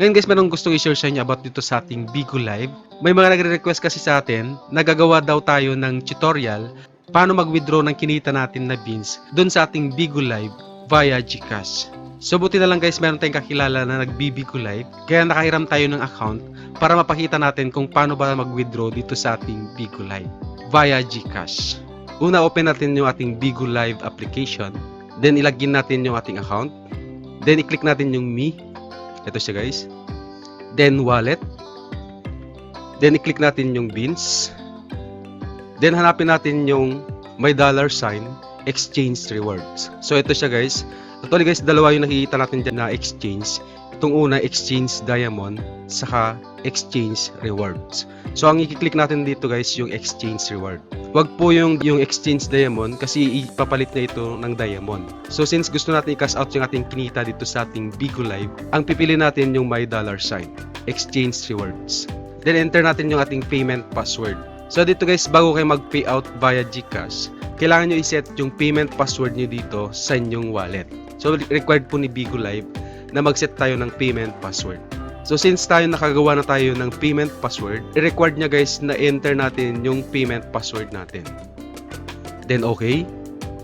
Ngayon guys, meron gustong i-share sa inyo about dito sa ating Bigo Live. May mga nagre-request kasi sa atin, nagagawa daw tayo ng tutorial paano mag-withdraw ng kinita natin na beans doon sa ating Bigo Live via GCash. So buti na lang guys, meron tayong kakilala na nagbibigo live, kaya nakahiram tayo ng account para mapakita natin kung paano ba mag-withdraw dito sa ating Bigo Live via GCash. Una, open natin yung ating Bigo Live application. Then, ilagin natin yung ating account. Then, i-click natin yung Me. Ito siya guys. Then, Wallet. Then, i-click natin yung Beans. Then, hanapin natin yung My Dollar Sign Exchange Rewards. So, ito siya guys. Actually guys, dalawa yung nakikita natin dyan na exchange. Itong una, Exchange Diamond, saka Exchange Rewards. So, ang i-click natin dito guys, yung Exchange Reward. Wag po yung, yung Exchange Diamond kasi ipapalit na ito ng Diamond. So, since gusto natin i-cash out yung ating kinita dito sa ating Bigo Live, ang pipili natin yung My Dollar Sign, Exchange Rewards. Then, enter natin yung ating payment password. So, dito guys, bago kayo mag-payout via GCash, kailangan nyo i-set yung payment password nyo dito sa inyong wallet. So, required po ni Bigo Live na mag-set tayo ng payment password. So, since tayo nakagawa na tayo ng payment password, required niya guys na enter natin yung payment password natin. Then, okay.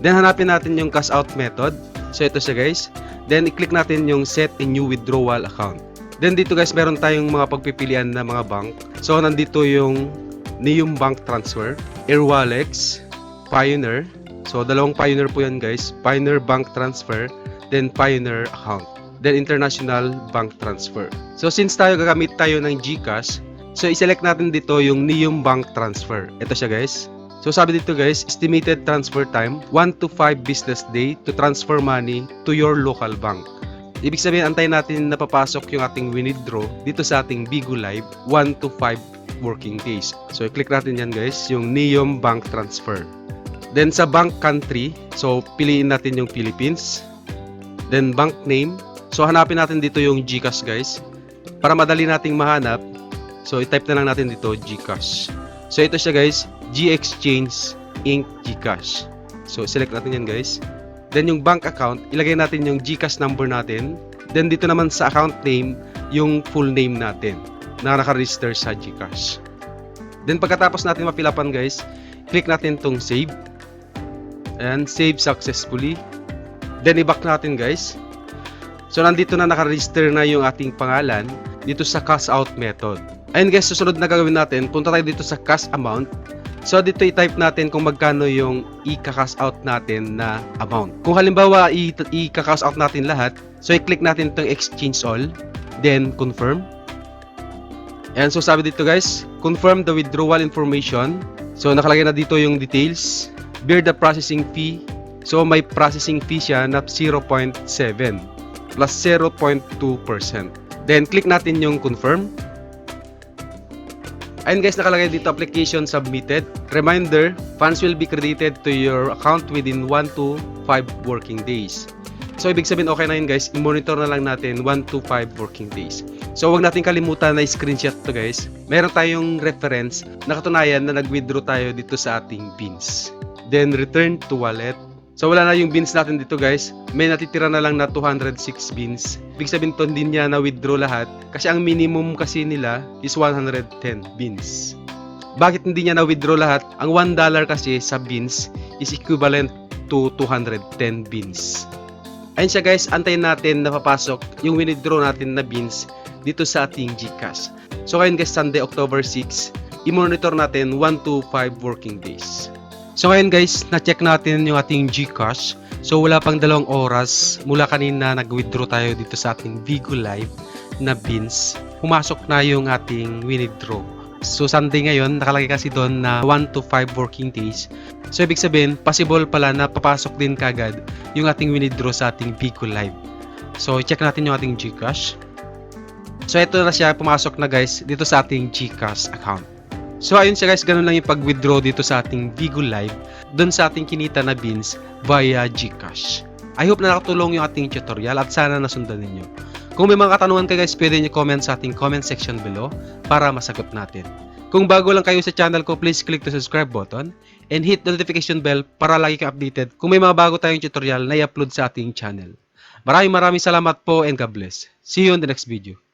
Then, hanapin natin yung cash out method. So, ito siya guys. Then, i-click natin yung set a new withdrawal account. Then, dito guys, meron tayong mga pagpipilian na mga bank. So, nandito yung Neum Bank Transfer, Airwallex, Pioneer. So, dalawang Pioneer po yan guys. Pioneer Bank Transfer, then Pioneer Account. Then International Bank Transfer. So, since tayo gagamit tayo ng GCash, so i-select natin dito yung Neum Bank Transfer. Ito siya guys. So, sabi dito guys, estimated transfer time, 1 to 5 business day to transfer money to your local bank. Ibig sabihin, antayin natin na papasok yung ating withdraw dito sa ating Bigo Live 1 to 5 working days. So, i-click natin yan guys, yung Neom Bank Transfer. Then, sa bank country, so, piliin natin yung Philippines. Then, bank name. So, hanapin natin dito yung GCash guys. Para madali nating mahanap, so, i-type na lang natin dito GCash. So, ito siya guys, G-Exchange Inc. GCash. So, select natin yan guys. Then yung bank account, ilagay natin yung GCash number natin. Then dito naman sa account name, yung full name natin na naka-register sa GCash. Then pagkatapos natin mapilapan guys, click natin tong save. And save successfully. Then i-back natin guys. So nandito na naka-register na yung ating pangalan dito sa cash out method. Ayun guys, susunod na gagawin natin, punta tayo dito sa cash amount. So dito i-type natin kung magkano yung i-cash out natin na amount. Kung halimbawa i-cash out natin lahat, so i-click natin itong exchange all, then confirm. And so sabi dito guys, confirm the withdrawal information. So nakalagay na dito yung details. Bear the processing fee. So may processing fee siya na 0.7 plus 0.2%. Then click natin yung confirm. Ayun guys, nakalagay dito application submitted. Reminder, funds will be credited to your account within 1 to 5 working days. So ibig sabihin okay na yun guys, i-monitor na lang natin 1 to 5 working days. So wag natin kalimutan na screenshot to guys. Meron tayong reference na katunayan na nag-withdraw tayo dito sa ating bins. Then return to wallet. So wala na yung bins natin dito guys. May natitira na lang na 206 bins. Ibig sabihin to hindi niya na-withdraw lahat kasi ang minimum kasi nila is 110 bins. Bakit hindi niya na-withdraw lahat? Ang $1 kasi sa bins is equivalent to 210 bins. Ayun siya guys, antayin natin na papasok yung withdraw natin na bins dito sa ating GCash. So ngayon guys, Sunday, October 6, i-monitor natin 1 to 5 working days. So ngayon guys, na-check natin yung ating GCash. So wala pang dalawang oras mula kanina nag-withdraw tayo dito sa ating Vigo Live na bins. Pumasok na yung ating withdraw. So Sunday ngayon, nakalagay kasi doon na 1 to 5 working days. So ibig sabihin, possible pala na papasok din kagad yung ating withdraw sa ating Vigo Live. So check natin yung ating GCash. So ito na siya, pumasok na guys dito sa ating GCash account. So ayun siya guys, ganun lang yung pag-withdraw dito sa ating Vigo Live doon sa ating kinita na bins via GCash. I hope na nakatulong yung ating tutorial at sana nasundan ninyo. Kung may mga katanungan kayo guys, pwede nyo comment sa ating comment section below para masagot natin. Kung bago lang kayo sa channel ko, please click the subscribe button and hit the notification bell para lagi kang updated kung may mga bago tayong tutorial na i-upload sa ating channel. Maraming maraming salamat po and God bless. See you in the next video.